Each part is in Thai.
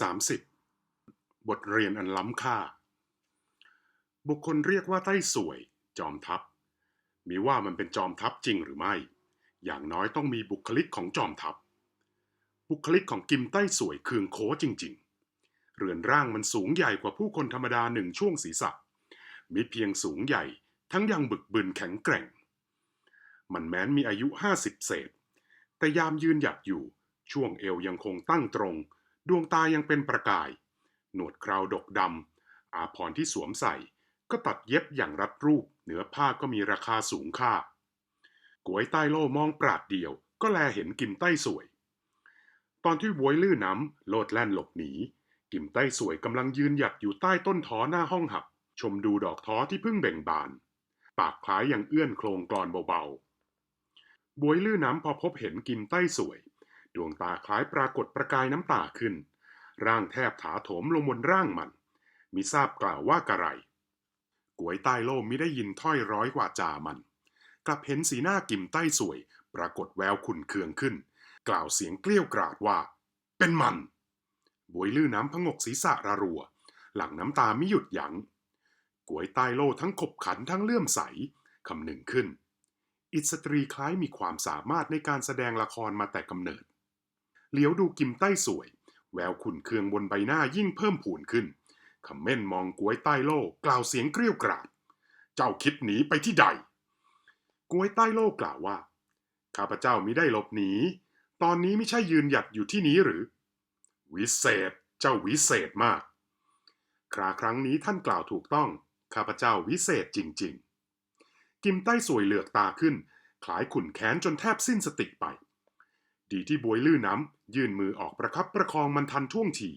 30 บทเรียนอันล้ำค่า บุคคลเรียกว่าไต้สวย จอมทัพ มีว่ามันเป็นจอมทัพจริงหรือไม่ อย่างน้อยต้องมีบุคลิกของจอมทัพ บุคลิกของกิมไต้สวยเคืองโคจริง ๆ เรือนร่างมันสูงใหญ่กว่าผู้คนธรรมดาหนึ่งช่วงศีรษะ มีเพียงสูงใหญ่ ทั้งยังบึกบึนแข็งแกร่ง มันแม้นมีอายุห้าสิบเศษ แต่ยามยืนหยัดอยู่ ช่วงเอวยังคงตั้งตรง ดวงตายังเป็นประกาย หนวดคราวดกดำอาภรที่สวมใส่ ก็ตัดเย็บอย่างรัดรูปเนื้อผ้าก็มีราคาสูงค่ากวยใต้โล่มองปราดเดียว ก็แลเห็นกิมใต้สวย ตอนที่บวยลื่นน้ำโลดแล่นหลบหนี กิมใต้สวยกำลังยืนหยัดอยู่ใต้ต้นท้อหน้าห้องหับ ชมดูดอกท้อที่เพิ่งเบ่งบาน ปากคล้ายยังเอื้อนโครงกรอนเบาๆบวยลื่นน้ำพอพบเห็นกิมใต้สวย ดวงตาคล้ายปรากฏประกายน้ำตาขึ้น ร่างแทบถาโถมลงบนร่างมัน มิทราบกล่าวว่ากระไรกวยใต้โล่มิได้ยินถ้อยร้อยกว่าจามัน กลับเห็นสีหน้ากิมใต้สวย ปรากฏแววขุนเคืองขึ้น กล่าวเสียงเกลี้ยวกราดว่า เป็นมันบวยลื่นน้ำพงกศีรษะระรัว หลังน้ำตาไม่หยุดยัง้งกวยใต้โล่ทั้งขบขันทั้งเลื่อมใสคำหนึ่งขึ้น อิสตรีคล้ายมีความสามารถในการแสดงละครมาแต่กำเนิด เหลียวดูกิมใต้สวย แววขุนเคืองบนใบหน้ายิ่งเพิ่มผูนขึ้นคำเม่นมองกวยใต้โล่กล่าวเสียงเกรี้ยวกราด เจ้าคิดหนีไปที่ใด กวยใต้โล่กล่าวว่า ข้าพเจ้ามิได้หลบหนี ตอนนี้ไม่ใช่ยืนหยัดอยู่ที่นี้หรือ วิเศษ เจ้าวิเศษมาก คราครั้งนี้ท่านกล่าวถูกต้อง ข้าพเจ้าวิเศษจริง ๆ กิมใต้สวยเหลือกตาขึ้น คล้ายขุนแค้นจนแทบสิ้นสติไป ดีที่บวยลื่นน้ำยื่นมือออกประคับประคองมันทันท่วงที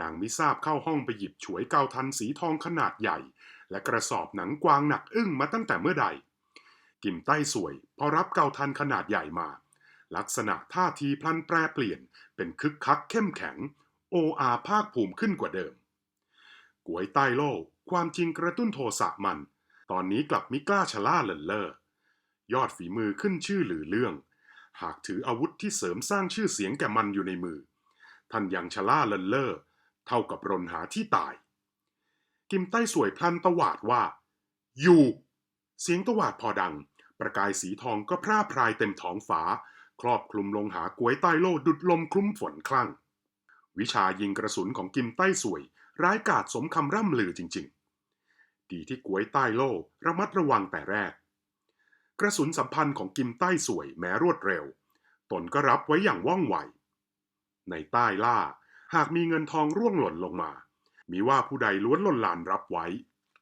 นางมิทราบเข้าห้องไปหยิบฉวยเกาทันสีทองขนาดใหญ่ และกระสอบหนังกวางหนักอึ้งมาตั้งแต่เมื่อใด กิมใต้สวย พอรับเกาทันขนาดใหญ่มา ลักษณะท่าทีพลันแปรเปลี่ยน เป็นคึกคักเข้มแข็ง โออาภาคภูมิขึ้นกว่าเดิมกวยใต้โล่ความจริงกระตุ้นโทสะมัน ตอนนี้กลับมิกล้าชะล่าเลินเล่อยอดฝีมือขึ้นชื่อหรือเรื่อง หากถืออาวุธที่เสริมสร้างชื่อเสียงแก่มันอยู่ในมือ ท่านยังชะล่าเลินเล่อเท่ากับรนหาที่ตาย กิมใต้สวยพลันตวาดว่า อยู่ เสียงตวาดพอดัง ประกายสีทองก็พร่าพรายเต็มท้องฟ้า ครอบคลุมลงหากวยใต้โลดุดลมคลุ้มฝนคลั่ง วิชายิงกระสุนของกิมใต้สวย ร้ายกาจสมคำร่ำลือจริง ๆ ดีที่กวยใต้โลระมัดระวังแต่แรก กระสุนสัมพันธ์ของกิมใต้สวยแม้รวดเร็ว ตนก็รับไว้อย่างว่องไว ในใต้ล่า หากมีเงินทองร่วงหล่นลงมา มีว่าผู้ใดล้วนล่นลานรับไว้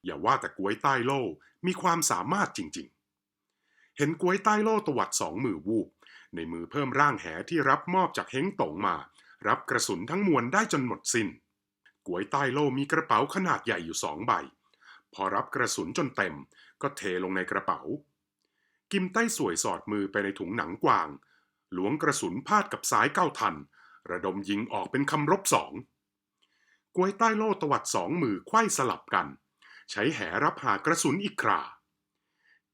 อย่าว่าแต่กวยใต้โล่มีความสามารถจริง ๆ เห็นกวยใต้โล่ตวัดสองมือวูบ ในมือเพิ่มร่างแหที่รับมอบจากเฮงตงมา รับกระสุนทั้งมวลได้จนหมดสิน้นกวยใต้โล่มีกระเป๋าขนาดใหญ่อยู่สองใบ พอรับกระสุนจนเต็ม ก็เทลงในกระเป๋า กิมใต้สวยสอดมือไปในถุงหนังกวาง หลวงกระสุนพาดกับสายเก้าทัน ระดมยิงออกเป็นคำรบสองกวยใต้โล่ตวัดสองมือไขว้สลับกัน ใช้แหรับหากระสุนอีกครา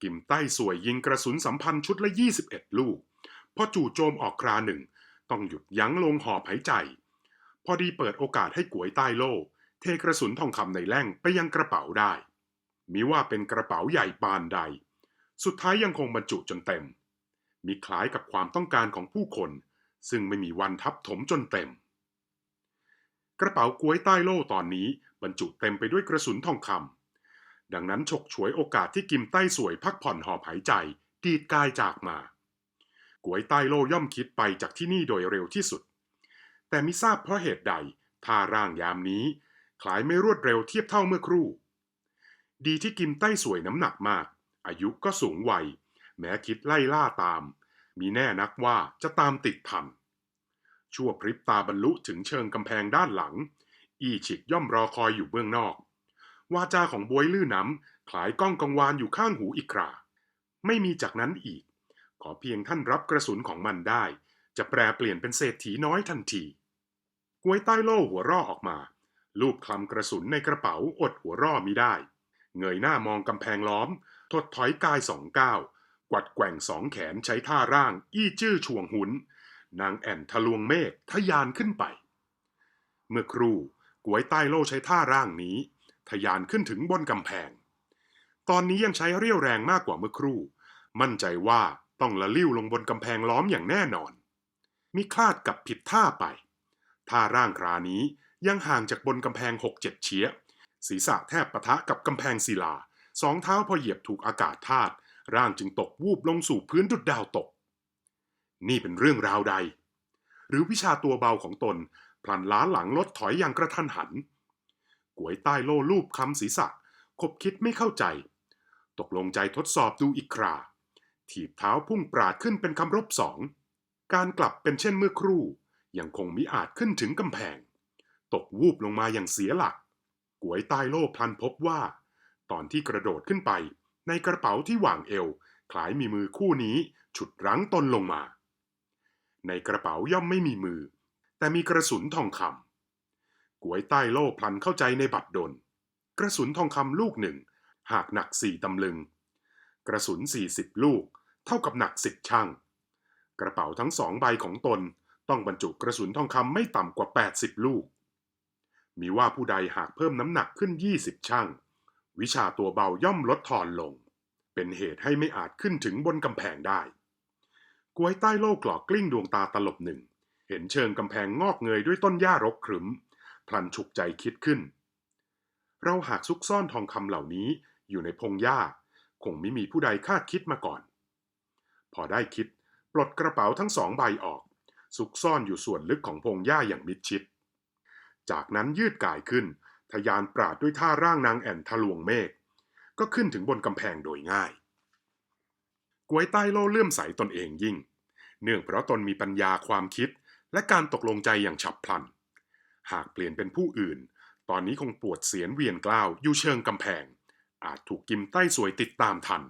กิมใต้สวยยิงกระสุนสัมพันธ์ชุดละ 21 ลูก พอจู่โจมออกคราหนึ่ง ต้องหยุดยั้งลงหอบหายใจ พอดีเปิดโอกาสให้กวยใต้โล่เทกระสุนทองคำในแล่งไปยังกระเป๋าได้ มิว่าเป็นกระเป๋าใหญ่ปานใด สุดท้ายยังคงบรรจุจนเต็ม มีคล้ายกับความต้องการของผู้คน ซึ่งไม่มีวันทับถมจนเต็ม กระเป๋ากวยใต้โล่ตอนนี้บรรจุเต็มไปด้วยกระสุนทองคำดังนั้นฉกฉวยโอกาสที่กิมใต้สวยพักผ่อนหอบหายใจดีดกายจากมากวยใต้โล่ย่อมคิดไปจากที่นี่โดยเร็วที่สุด แต่มิทราบเพราะเหตุใดท่าร่างยามนี้คล้ายไม่รวดเร็วเทียบเท่าเมื่อครู่ ดีที่กิมใต้สวยน้ำหนักมาก อายุก็สูงวัย แม้คิดไล่ล่าตาม มีแน่นักว่าจะตามติดทัน ชั่วพริบตาบรรลุถึงเชิงกำแพงด้านหลัง อีฉิกย่อมรอคอยอยู่เบื้องนอก วาจาของบวยลื่นน้ำคลายก้องกังวานอยู่ข้างหูอีกครา ไม่มีจากนั้นอีก ขอเพียงท่านรับกระสุนของมันได้ จะแปลเปลี่ยนเป็นเศรษฐีน้อยทันทีกวยใต้โล่หัวร่อออกมาลูบคลำกระสุนในกระเป๋าอดหัวร่อมิได้ เงยหน้ามองกำแพงล้อม ถดถอยกายสองก้าวกวัดแกว่งสองแขนใช้ท่าร่าง อี้จื้อช่วงหุน นางแอ่นทะลวงเมฆทะยานขึ้นไป เมื่อครู่กวยใต้โล่ใช้ท่าร่างนี้ทะยานขึ้นถึงบนกำแพง ตอนนี้ยังใช้เรี่ยวแรงมากกว่าเมื่อครู่ มั่นใจว่าต้องละลิ้วลงบนกำแพงล้อมอย่างแน่นอน มิคลาดกับผิดท่าไป ท่าร่างครานี้ยังห่างจากบนกำแพงหกเจ็ดเฉีย ศีรษะแทบปะทะกับกำแพงศิลา สองเท้าพอเหยียบถูกอากาศธาตุร่างจึงตกวูบลงสู่พื้นดุดดาวตก นี่เป็นเรื่องราวใด หรือวิชาตัวเบาของตน พลันล้าหลังลดถอยอย่างกระทันหันกวยใต้โล่ลูบคำศีรษะ คบคิดไม่เข้าใจ ตกลงใจทดสอบดูอีกครา ถีบเท้าพุ่งปราดขึ้นเป็นคำรบสอง การกลับเป็นเช่นเมื่อครู่ ยังคงมิอาจขึ้นถึงกำแพง ตกวูบลงมาอย่างเสียหลักกวยใต้โล่พลันพบว่า ตอนที่กระโดดขึ้นไป ในกระเป๋าที่วางเอว คล้ายมีมือคู่นี้ ฉุดรั้งตนลงมา ในกระเป๋าย่อมไม่มีมือ แต่มีกระสุนทองคำกวยใต้โล่พลันเข้าใจในบัตรดล กระสุนทองคำลูกหนึ่ง หากหนักสี่ตำลึง กระสุนสี่สิบลูก เท่ากับหนักสิบช่าง กระเป๋าทั้งสองใบของตนต้องบรรจุกระสุนทองคำไม่ต่ำกว่า 80 ลูก มีว่าผู้ใดหากเพิ่มน้ำหนักขึ้น 20 ช่าง วิชาตัวเบาย่อมลดทอนลง เป็นเหตุให้ไม่อาจขึ้นถึงบนกำแพงได้กวยใต้โลกกลอกกลิ้งดวงตาตลบหนึ่ง เห็นเชิงกำแพงงอกเงยด้วยต้นหญ้ารกขรึม พลันฉุกใจคิดขึ้น เราหากซุกซ่อนทองคำเหล่านี้อยู่ในพงหญ้า คงไม่มีผู้ใดคาดคิดมาก่อน พอได้คิด ปลดกระเป๋าทั้งสองใบออก ซุกซ่อนอยู่ส่วนลึกของพงหญ้าอย่างมิดชิด จากนั้นยืดกายขึ้น ทยานปราดด้วยท่าร่างนางแอ่นทะลวงเมฆก็ขึ้นถึงบนกำแพงโดยง่าย กวยใต้โล่เลื่อมใสตนเองยิ่ง เนื่องเพราะตนมีปัญญาความคิดและการตกลงใจอย่างฉับพลัน หากเปลี่ยนเป็นผู้อื่น ตอนนี้คงปวดเสียนเวียนกล้าวอยู่เชิงกำแพง อาจถูกกิมใต้สวยติดตามทัน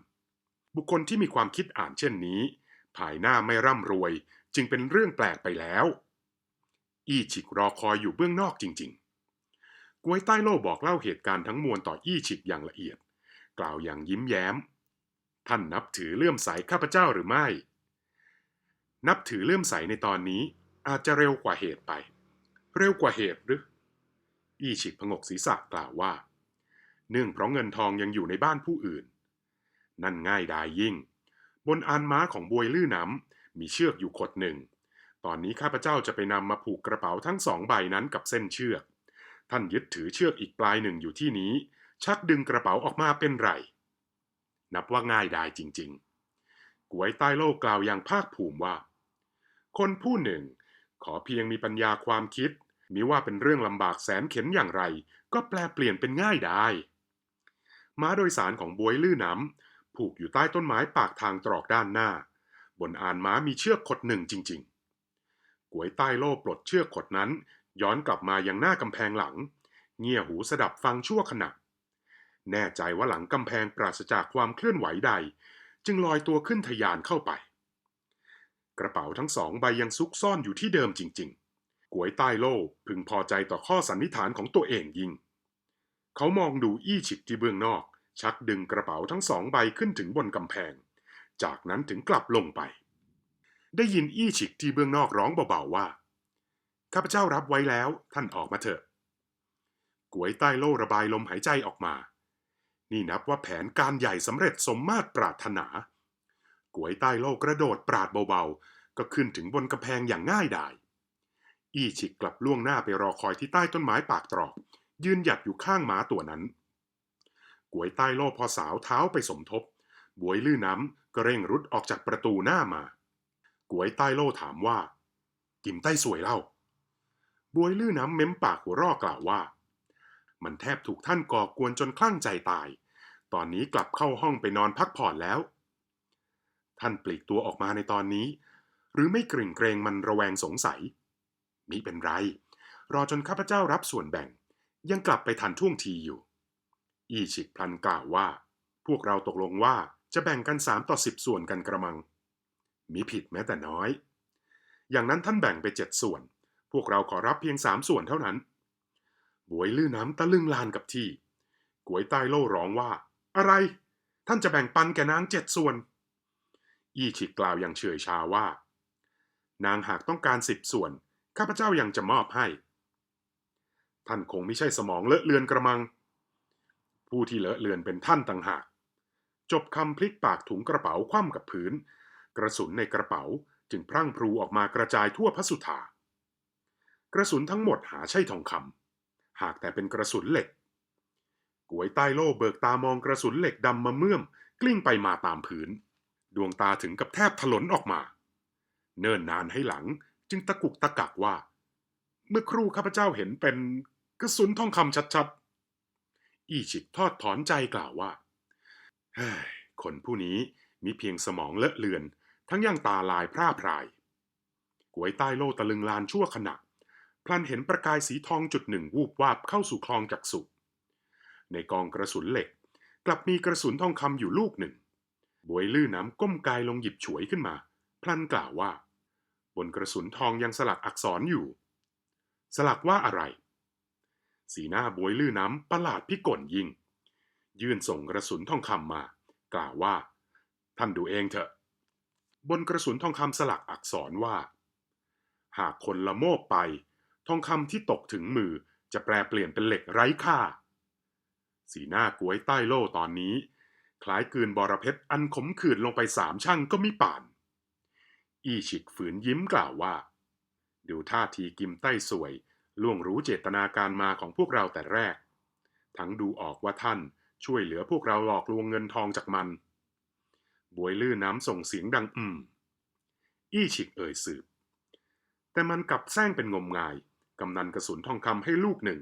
บุคคลที่มีความคิดอ่านเช่นนี้ ภายหน้าไม่ร่ำรวยจึงเป็นเรื่องแปลกไปแล้ว อี้ฉิกรอคอยอยู่เบื้องนอกจริง ๆ กวยใต้โล่บอกเล่าเหตุการณ์ทั้งมวลต่ออี้ฉิกอย่างละเอียด กล่าวอย่างยิ้มแย้ม ท่านนับถือเลื่อมใสข้าพเจ้าหรือไม่ นับถือเลื่อมใสในตอนนี้อาจจะเร็วกว่าเหตุไป เร็วกว่าเหตุหรือ อี้ฉิกพงกศีรษะกล่าวว่า เนื่องเพราะเงินทองยังอยู่ในบ้านผู้อื่น นั่นง่ายดายยิ่ง บนอานม้าของบวยลื่อน้ำมีเชือกอยู่ขดหนึ่ง ตอนนี้ข้าพเจ้าจะไปนำมาผูกกระเป๋าทั้งสองใบนั้นกับเส้นเชือก ท่านยึดถือเชือกอีกปลายหนึ่งอยู่ที่นี้ ชักดึงกระเป๋าออกมาเป็นไร นับว่าง่ายดายจริงๆกวยใต้โลกกล่าวอย่างภาคภูมิว่า คนผู้หนึ่ง ขอเพียงมีปัญญาความคิด มิว่าเป็นเรื่องลำบากแสนเข็นอย่างไร ก็แปลเปลี่ยนเป็นง่ายได้ม้าโดยสารของบวยลื่อน้ำผูกอยู่ใต้ต้นไม้ปากทางตรอกด้านหน้า บนอานม้ามีเชือกขดหนึ่งจริง ๆ กวยใต้โล่ปลดเชือกขดนั้น ย้อนกลับมายังหน้ากำแพงหลัง เงี่ยหูสดับฟังชั่วขณะ แน่ใจว่าหลังกำแพงปราศจากความเคลื่อนไหวใด จึงลอยตัวขึ้นทยานเข้าไป กระเป๋าทั้งสองใบยังซุกซ่อนอยู่ที่เดิมจริงๆกวยใต้โล่พึงพอใจต่อข้อสันนิษฐานของตัวเองยิ่ง เขามองดูอี้ฉิกที่เบื้องนอก ชักดึงกระเป๋าทั้งสองใบขึ้นถึงบนกำแพง จากนั้นถึงกลับลงไป ได้ยินอี้ฉิกที่เบื้องนอกร้องเบาๆว่า ข้าพเจ้ารับไว้แล้ว ท่านออกมาเถอะกวยใต้โล่ระบายลมหายใจออกมา นี่นับว่าแผนการใหญ่สำเร็จสมมาตรปรารถนากวยใต้โล่กระโดดปราดเบาๆ ก็ขึ้นถึงบนกำแพงอย่างง่ายดาย อี้ฉิกกลับล่วงหน้าไปรอคอยที่ใต้ต้นไม้ปากตรอก ยืนหยัดอยู่ข้างม้าตัวนั้นกวยใต้โล่พอสาวเท้าไปสมทบ บวยลื่อน้ำก็เร่งรุดออกจากประตูหน้ามา กวยใต้โล่ถามว่า กิมใต้สวยเล่า บวยลื่อน้ำเม้มปากหัวรอกล่าวว่า มันแทบถูกท่านก่อกวนจนคลั่งใจตาย ตอนนี้กลับเข้าห้องไปนอนพักผ่อนแล้ว ท่านปลีกตัวออกมาในตอนนี้ หรือไม่กริ่งเกรงมันระแวงสงสัย มิเป็นไร รอจนข้าพเจ้ารับส่วนแบ่ง ยังกลับไปทันท่วงทีอยู่ อีฉิกพลันกล่าวว่า พวกเราตกลงว่าจะแบ่งกันสามต่อสิบส่วนกันกระมังมีผิดแม้แต่น้อย อย่างนั้นท่านแบ่งไปเจ็ดส่วน พวกเราขอรับเพียงสามส่วนเท่านั้น บวยลื่อน้ำตะลึงลานกับที่กวยใต้โล่ร้องว่า อะไร ท่านจะแบ่งปันแก่นางเจ็ดส่วน อี้ฉิกกล่าวอย่างเฉยชาว่า นางหากต้องการสิบส่วน ข้าพเจ้ายังจะมอบให้ ท่านคงไม่ใช่สมองเลอะเลือนกระมัง ผู้ที่เลอะเลือนเป็นท่านต่างหาก จบคำพลิกปากถุงกระเป๋าคว่ำกับพื้น กระสุนในกระเป๋าจึงพรั่งพรูออกมากระจายทั่วพระสุธา กระสุนทั้งหมดหาใช่ทองคำหากแต่เป็นกระสุนเหล็กกวยใต้โล่เบิกตามองกระสุนเหล็กดำมาเมื่อม กลิ้งไปมาตามพื้น ดวงตาถึงกับแทบถลนออกมา เนิ่นนานให้หลังจึงตะกุกตะกักว่า เมื่อครู่ข้าพเจ้าเห็นเป็นกระสุนทองคำชัดๆ อีฉิกทอดถอนใจกล่าวว่าเฮ้คนผู้นี้มีเพียงสมองเลอะเลือน ทั้งยังตาลายพร่าพรายกวยใต้โล่ตะลึงลานชั่วขณะ พลันเห็นประกายสีทองจุดหนึ่งวูบวาบเข้าสู่คลองจักสุในกองกระสุนเหล็ก กลับมีกระสุนทองคำอยู่ลูกหนึ่ง บวยลื่นน้ำก้มกายลงหยิบฉวยขึ้นมา พลันกล่าวว่า บนกระสุนทองยังสลักอักษรอยู่ สลักว่าอะไร สีหน้าบวยลื่นน้ำประหลาดพิกลยิ่ง ยื่นส่งกระสุนทองคำมา กล่าวว่า ท่านดูเองเถอะ บนกระสุนทองคำสลักอักษรว่า หากคนละโมบไป ทองคำที่ตกถึงมือจะแปลเปลี่ยนเป็นเหล็กไร้ค่า สีหน้ากวยใต้โล่ตอนนี้ คล้ายกืนบอระเพ็ดอันขมขื่นลงไปสามช่างก็มิป่าน อีฉิกฝืนยิ้มกล่าวว่า ดูท่าทีกิมใต้สวย ล่วงรู้เจตนาการมาของพวกเราแต่แรก ทั้งดูออกว่าท่านช่วยเหลือพวกเราหลอกลวงเงินทองจากมัน บวยลื่นน้ำส่งเสียงดังอืม อี้ฉิกเอ่ยสืบ แต่มันกลับแซงเป็นงมงาย กำนันกระสุนทองคำให้ลูกหนึ่ง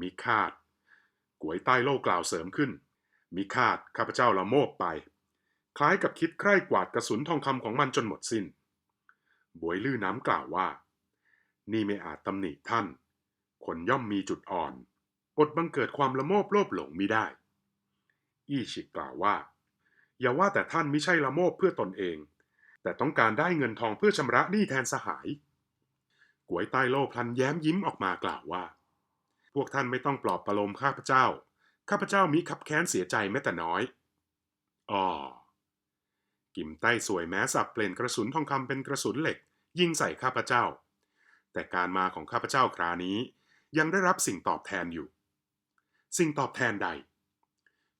มีคาดกวยใต้โลกล่าวเสริมขึ้นมีคาดข้าพเจ้าละโมบไป คล้ายกับคิดใคร่กวาดกระสุนทองคำของมันจนหมดสิน้น บวยลื่นน้ำกล่าวว่า นี่ไม่อาจตำหนิท่าน คนย่อมมีจุดอ่อน อดบังเกิดความละโมบโลภหลงมิได้ อี้ฉิกกล่าวว่า อย่าว่าแต่ท่านไม่ใช่ละโมบเพื่อตนเอง แต่ต้องการได้เงินทองเพื่อชำระหนี้แทนสหาย กวยใต้โลพลันแย้มยิ้มออกมากล่าวว่า พวกท่านไม่ต้องปลอบประโลมข้าพเจ้า ข้าพเจ้ามิขับแค้นเสียใจแม้แต่น้อยอ๋อกิมใต้สวยแม้สับเปลี่ยนกระสุนทองคำเป็นกระสุนเหล็ก ยิงใส่ข้าพเจ้า แต่การมาของข้าพเจ้าครานี้ยังได้รับสิ่งตอบแทนอยู่ สิ่งตอบแทนใด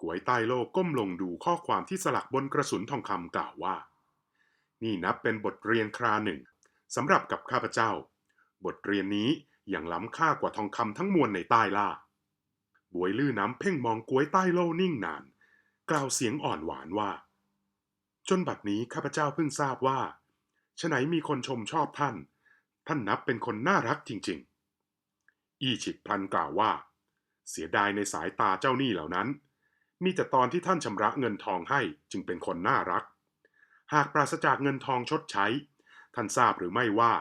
กวยใต้โลกก้มลงดูข้อความที่สลักบนกระสุนทองคำกล่าวว่า นี่นับเป็นบทเรียนคราหนึ่งสำหรับกับข้าพเจ้า บทเรียนนี้ยังล้ำค่ากว่าทองคำทั้งมวลในใต้ล่า บวยลื่นน้ำเพ่งมองกวยใต้โล่นิ่งนาน กล่าวเสียงอ่อนหวานว่า จนบัดนี้ข้าพเจ้าเพิ่งทราบว่าฉไหนมีคนชมชอบท่าน ท่านนับเป็นคนน่ารักจริง ๆ อีฉิกพลันกล่าวว่า เสียดายในสายตาเจ้าหนี้เหล่านั้น มีแต่ตอนที่ท่านชำระเงินทองให้จึงเป็นคนน่ารัก หากปราศจากเงินทองชดใช้ ท่านทราบหรือไม่ว่า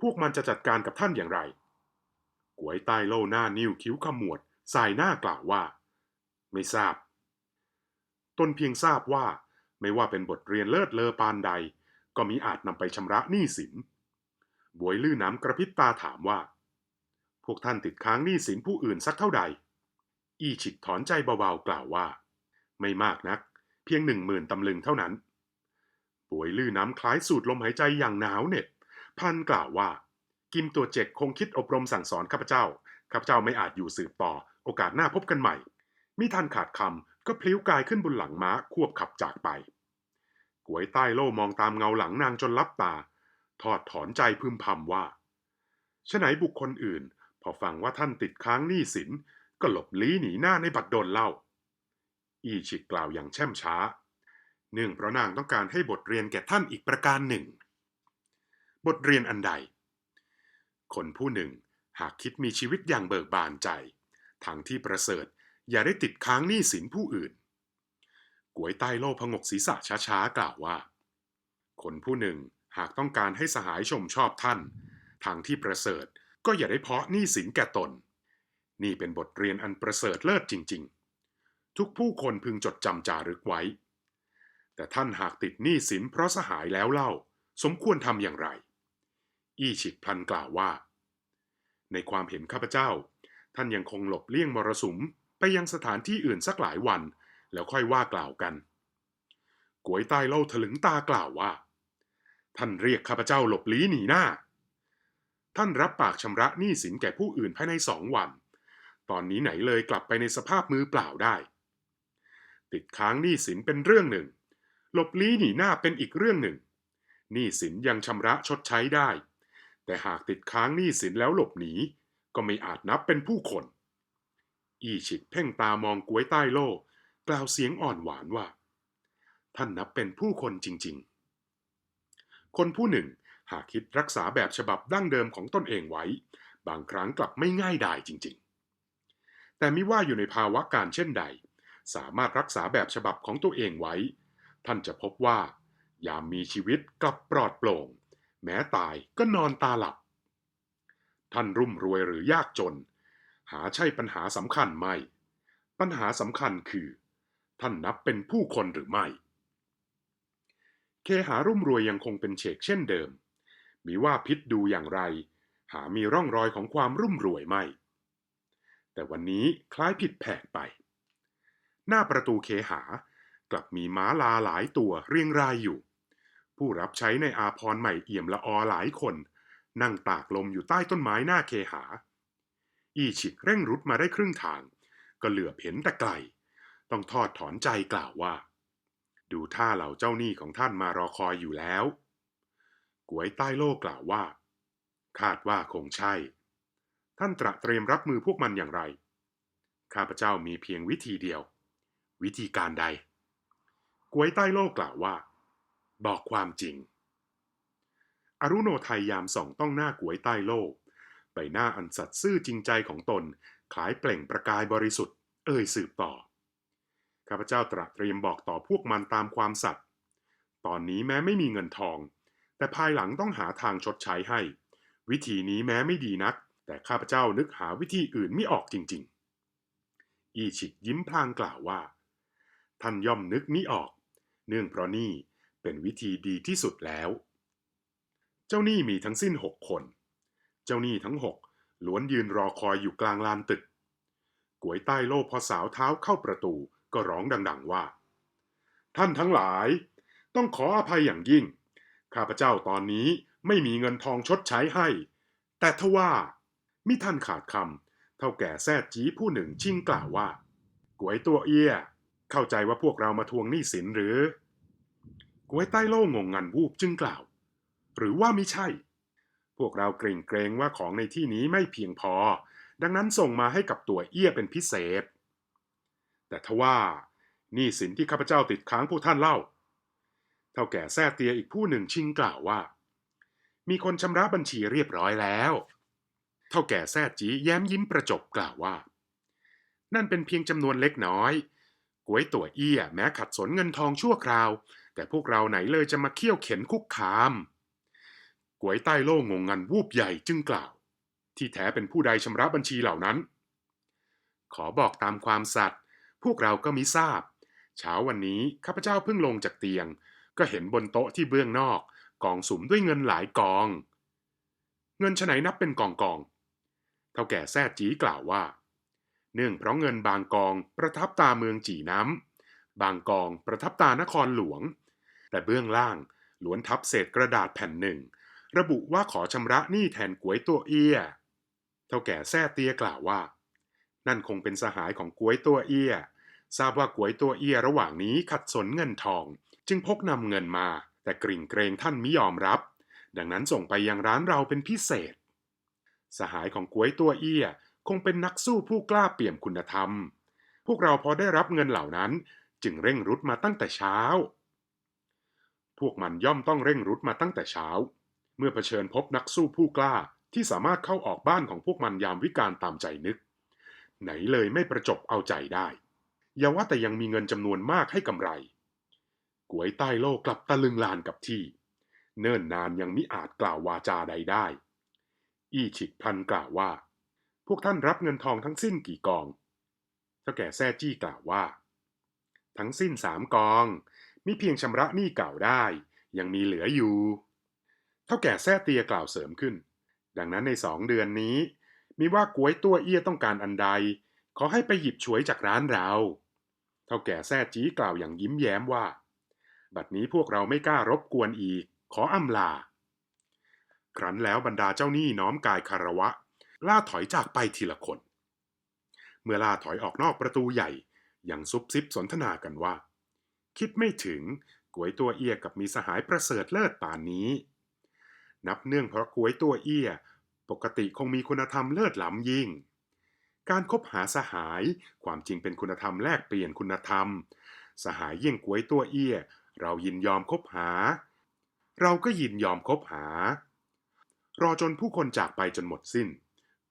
พวกมันจะจัดการกับท่านอย่างไรกวยใต้โล่หน้านิ้วคิ้วขมวดสายหน้ากล่าวว่า ไม่ทราบ ตนเพียงทราบว่า ไม่ว่าเป็นบทเรียนเลิศเลอปานใด ก็มีอาจนำไปชำระหนี้สิน บวยลื่นน้ำกระพริบตาถามว่า พวกท่านติดค้างหนี้สินผู้อื่นสักเท่าใด อีฉิกถอนใจเบาๆกล่าวว่า ไม่มากนัก เพียงหนึ่งหมื่นตำลึงเท่านั้น บวยลื่นน้ำคล้ายสูดลมหายใจอย่างหนาวเหน็บ พันกล่าวว่า กิมตัวเจ็กคงคิดอบรมสั่งสอนข้าพเจ้า ข้าพเจ้าไม่อาจอยู่สืบต่อ โอกาสหน้าพบกันใหม่ มิทันขาดคำก็พลิ้วกายขึ้นบนหลังม้าควบขับจากไปกวยใต้โล่มองตามเงาหลังนางจนลับตา ทอดถอนใจพึมพำว่าฉไหนบุคคลอื่น พอฟังว่าท่านติดค้างหนี้สิน ก็หลบลี้หนีหน้าในบัดดลเล่า อีฉิกกล่าวอย่างแช่มช้า เนื่องเพราะนางต้องการให้บทเรียนแก่ท่านอีกประการหนึ่ง บทเรียนอันใด คนผู้หนึ่งหากคิดมีชีวิตอย่างเบิกบานใจ ทางที่ประเสริฐอย่าได้ติดค้างหนี้สินผู้อื่นกวยใต้โลพงกศีรษะช้าๆ กล่าวว่า คนผู้หนึ่งหากต้องการให้สหายชมชอบท่าน ทางที่ประเสริฐก็อย่าได้เพาะหนี้สินแก่ตน นี่เป็นบทเรียนอันประเสริฐเลิศจริง ๆ ทุกผู้คนพึงจดจำจารึกไว้ แต่ท่านหากติดหนี้สินเพราะสหายแล้วเล่า สมควรทำอย่างไร อี้ฉิกพลันกล่าวว่า ในความเห็นข้าพเจ้า ท่านยังคงหลบเลี่ยงมรสุมไปยังสถานที่อื่นสักหลายวัน แล้วค่อยว่ากล่าวกันกวยใต้เล่าถลึงตากล่าวว่า ท่านเรียกข้าพเจ้าหลบลี้หนีหน้า ท่านรับปากชำระหนี้สินแก่ผู้อื่นภายในสองวัน ตอนนี้ไหนเลยกลับไปในสภาพมือเปล่าได้ ติดค้างหนี้สินเป็นเรื่องหนึ่ง หลบลี้หนีหน้าเป็นอีกเรื่องหนึ่งหนี้สินยังชำระชดใช้ได้ แต่หากติดค้างหนี้สินแล้วหลบหนีก็ไม่อาจนับเป็นผู้คน อีฉิกเพ่งตามองกวยใต้โลกกล่าวเสียงอ่อนหวานว่า ท่านนับเป็นผู้คนจริง ๆ คนผู้หนึ่งหากคิดรักษาแบบฉบับดั้งเดิมของตนเองไว้ บางครั้งกลับไม่ง่ายดายจริง ๆ แต่มิว่าอยู่ในภาวะการเช่นใด สามารถรักษาแบบฉบับของตัวเองไว้ ท่านจะพบว่า ยามมีชีวิตกลับปลอดโปร่ง แม้ตายก็นอนตาหลับ ท่านรุ่มรวยหรือยากจน หาใช่ปัญหาสำคัญไม่ ปัญหาสำคัญคือ ท่านนับเป็นผู้คนหรือไม่ เคหารุ่มรวยยังคงเป็นเฉกเช่นเดิม มีว่าพิษดูอย่างไร หามีร่องรอยของความรุ่มรวยไม่ แต่วันนี้คล้ายผิดแผกไป หน้าประตูเคหากลับมีม้าลาหลายตัวเรียงรายอยู่ ผู้รับใช้ในอาพรใหม่เอี่ยมละออหลายคน นั่งตากลมอยู่ใต้ต้นไม้หน้าเคหา อีฉิกเร่งรุดมาได้ครึ่งทาง ก็เหลือบเห็นแต่ไกล ต้องทอดถอนใจกล่าวว่า ดูท่าเหล่าเจ้าหนี้ของท่านมารอคอยอยู่แล้วกวยใต้โลกกล่าวว่า คาดว่าคงใช่ ท่านตระเตรียมรับมือพวกมันอย่างไร ข้าพเจ้ามีเพียงวิธีเดียว วิธีการใดกวยใต้โลกกล่าวว่า บอกความจริง อรุโนไทยยามส่องต้องหน้ากวยใต้โลก ใบหน้าอันสัตย์ซื่อจริงใจของตนคล้ายเปล่งประกายบริสุทธิ์ เอ่ยสืบต่อ ข้าพเจ้าตระเตรียมบอกต่อพวกมันตามความสัตย์ ตอนนี้แม้ไม่มีเงินทอง แต่ภายหลังต้องหาทางชดใช้ให้ วิธีนี้แม้ไม่ดีนัก แต่ข้าพเจ้านึกหาวิธีอื่นไม่ออกจริง ๆ อีฉิกยิ้มพลางกล่าวว่า ท่านย่อมนึกนี้ออก เนื่องเพราะนี่ เป็นวิธีดีที่สุดแล้ว เจ้าหนี้มีทั้งสิ้นหกคน เจ้าหนี้ทั้งหกล้วนยืนรอคอยอยู่กลางลานตึกกวยใต้โลพอสาวเท้าเข้าประตูก็ร้องดัง ๆว่า ท่านทั้งหลาย ต้องขออภัยอย่างยิ่ง ข้าพเจ้าตอนนี้ไม่มีเงินทองชดใช้ให้ แต่ทว่ามิท่านขาดคำเท่าแก่แซดจีผู้หนึ่งชิ่งกล่าวว่ากวยตัวเอี้ย เข้าใจว่าพวกเรามาทวงหนี้สินหรือ กวยใต้โล่งงงันวูบจึงกล่าว หรือว่ามิใช่ พวกเราเกรงเกรงว่าของในที่นี้ไม่เพียงพอ ดังนั้นส่งมาให้กับตัวเอี้ยเป็นพิเศษ แต่ทว่านี้สินที่ข้าพเจ้าติดค้างพวกท่านเล่า เท่าแก่แซ่เตียอีกผู้หนึ่งชิงกล่าวว่า มีคนชำระบัญชีเรียบร้อยแล้ว เท่าแก่แซ่จีแย้มยิ้มประจบกล่าวว่า นั่นเป็นเพียงจำนวนเล็กน้อยกวยตัวเอี้ยแม้ขัดสนเงินทองชั่วคราว แต่พวกเราไหนเลยจะมาเคี่ยวเข็นคุกคามกวยใต้โล่งงงันวูบใหญ่จึงกล่าว ที่แท้เป็นผู้ใดชำระบัญชีเหล่านั้น ขอบอกตามความสัตย์พวกเราก็มิทราบ เช้าวันนี้ข้าพเจ้าเพิ่งลงจากเตียง ก็เห็นบนโต๊ะที่เบื้องนอก กองสุมด้วยเงินหลายกอง เงินฉไหนนับเป็นกองกองเท่าแก่แซ่จีกล่าวว่า เนื่องเพราะเงินบางกองประทับตาเมืองจีน้ำบางกองประทับตานครหลวง แต่เบื้องล่างล้วนทับเศษกระดาษแผ่นหนึ่ง ระบุว่าขอชำระหนี้แทนกวยตัวเอียเท่าแก่แซ่เตียกล่าวว่า นั่นคงเป็นสหายของกวยตัวเอียทราบว่ากวยตัวเอียระหว่างนี้ขัดสนเงินทอง จึงพกนำเงินมา แต่กริ่งเกรงท่านมิยอมรับ ดังนั้นส่งไปยังร้านเราเป็นพิเศษ สหายของกวยตัวเอียคงเป็นนักสู้ผู้กล้าเปี่ยมคุณธรรม พวกเราพอได้รับเงินเหล่านั้น จึงเร่งรุดมาตั้งแต่เช้า พวกมันย่อมต้องเร่งรุดมาตั้งแต่เช้า เมื่อเผชิญพบนักสู้ผู้กล้าที่สามารถเข้าออกบ้านของพวกมันยามวิการตามใจนึก ไหนเลยไม่ประจบเอาใจได้อย่าว่าแต่ยังมีเงินจำนวนมากให้กำไรกวยใต้โลกกลับตะลึงลานกับที่ เนิ่นนานยังมิอาจกล่าววาจาใดได้ อี้ฉิกพันกล่าวว่า พวกท่านรับเงินทองทั้งสิ้นกี่กองเจ้าแก่แซ่จี้กล่าวว่า ทั้งสิ้นสามกอง มิเพียงชำระหนี้เก่าได้ ยังมีเหลืออยู่ เท่าแก่แซ่เตียกล่าวเสริมขึ้น ดังนั้นในสองเดือนนี้ มีว่ากวยตัวเอี้ยต้องการอันใด ขอให้ไปหยิบฉวยจากร้านเรา เท่าแก่แซ่จี้กล่าวอย่างยิ้มแย้มว่า บัดนี้พวกเราไม่กล้ารบกวนอีก ขออำลา ครั้นแล้วบรรดาเจ้าหนี้น้อมกายคารวะ ล่าถอยจากไปทีละคน เมื่อล่าถอยออกนอกประตูใหญ่ ยังซุบซิบสนทนากันว่า คิดไม่ถึงก๋วยตัวเอียกับมีสหายประเสริฐเลิศป่านนี้ นับเนื่องเพราะก๋วยตัวเอียปกติคงมีคุณธรรมเลิศล้ำยิ่ง การคบหาสหายความจริงเป็นคุณธรรมแลกเปลี่ยนคุณธรรม สหายเยี่ยงก๋วยตัวเอียเรายินยอมคบหา เราก็ยินยอมคบหา รอจนผู้คนจากไปจนหมดสิ้น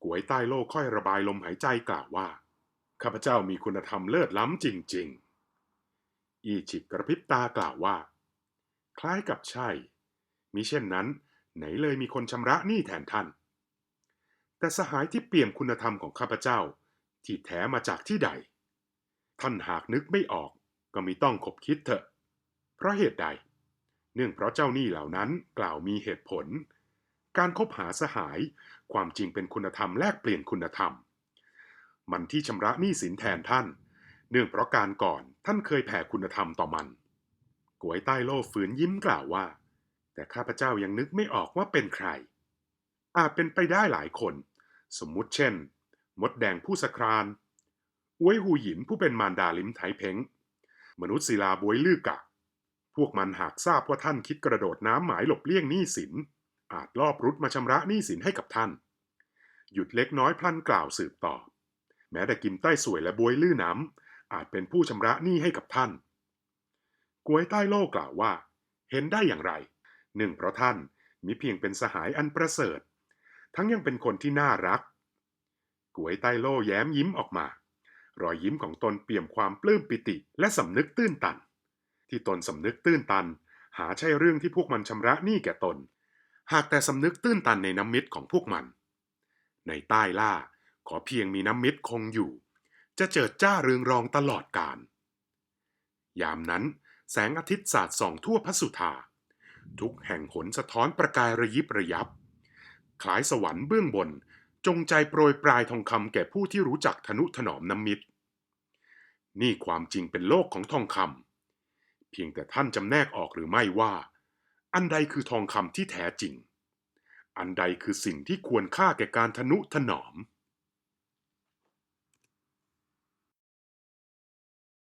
ก๋วยใต้โลกค่อยระบายลมหายใจกล่าวว่าข้าพเจ้ามีคุณธรรมเลิศล้ำจริง ๆ อีฉิกกระพริบตากล่าวว่า คล้ายกับใช่ มิเช่นนั้น ไหนเลยมีคนชำระหนี้แทนท่าน แต่สหายที่เปี่ยมคุณธรรมของข้าพเจ้า ที่แท้มาจากที่ใด ท่านหากนึกไม่ออกก็มีต้องคบคิดเถอะ เพราะเหตุใด เนื่องเพราะเจ้าหนี้เหล่านั้นกล่าวมีเหตุผล การคบหาสหายความจริงเป็นคุณธรรมแลกเปลี่ยนคุณธรรม มันที่ชำระหนี้สินแทนท่าน เนื่องเพราะการก่อน ท่านเคยแผ่คุณธรรมต่อมันกวยใต้โล่ฝืนยิ้มกล่าวว่า แต่ข้าพเจ้ายังนึกไม่ออกว่าเป็นใคร อาจเป็นไปได้หลายคน สมมุติเช่น มดแดงผู้สครานอวยหูหยินผู้เป็นมารดาลิมไถเพ้ง มนุษย์ศิลาบวยลือกะ พวกมันหากทราบว่าท่านคิดกระโดดน้ำหมายหลบเลี่ยงหนี้สิน อาจลอบรุดมาชำระหนี้สินให้กับท่าน หยุดเล็กน้อยพลันกล่าวสืบต่อ แม้แต่กิมใต้สวยและบวยลื่อน้ำ อาจเป็นผู้ชำระหนี้ให้กับท่านกวยใต้โลกกล่าวว่า เห็นได้อย่างไร หนึ่งเพราะท่านมีเพียงเป็นสหายอันประเสริฐ ทั้งยังเป็นคนที่น่ารักกวยใต้โลแย้มยิ้มออกมา รอยยิ้มของตนเปี่ยมความปลื้มปิติและสำนึกตื้นตัน ที่ตนสำนึกตื้นตัน หาใช่เรื่องที่พวกมันชำระหนี้แก่ตน หากแต่สำนึกตื้นตันในน้ำมิตรของพวกมัน ในใต้ล่าขอเพียงมีน้ำมิตรคงอยู่ จะเจิดจ้าเรืองรองตลอดกาลยามนั้นแสงอาทิตย์สาดส่องทั่วพระสุธา ทุกแห่งหนสะท้อนประกายระยิบระยับ คล้ายสวรรค์เบื้องบนจงใจโปรยปลายทองคำแก่ผู้ที่รู้จักทนุถนอมน้ำมิตร นี่ความจริงเป็นโลกของทองคำเพียงแต่ท่านจำแนกออกหรือไม่ว่า อันใดคือทองคำที่แท้จริง อันใดคือสิ่งที่ควรค่าแก่การทนุถนอม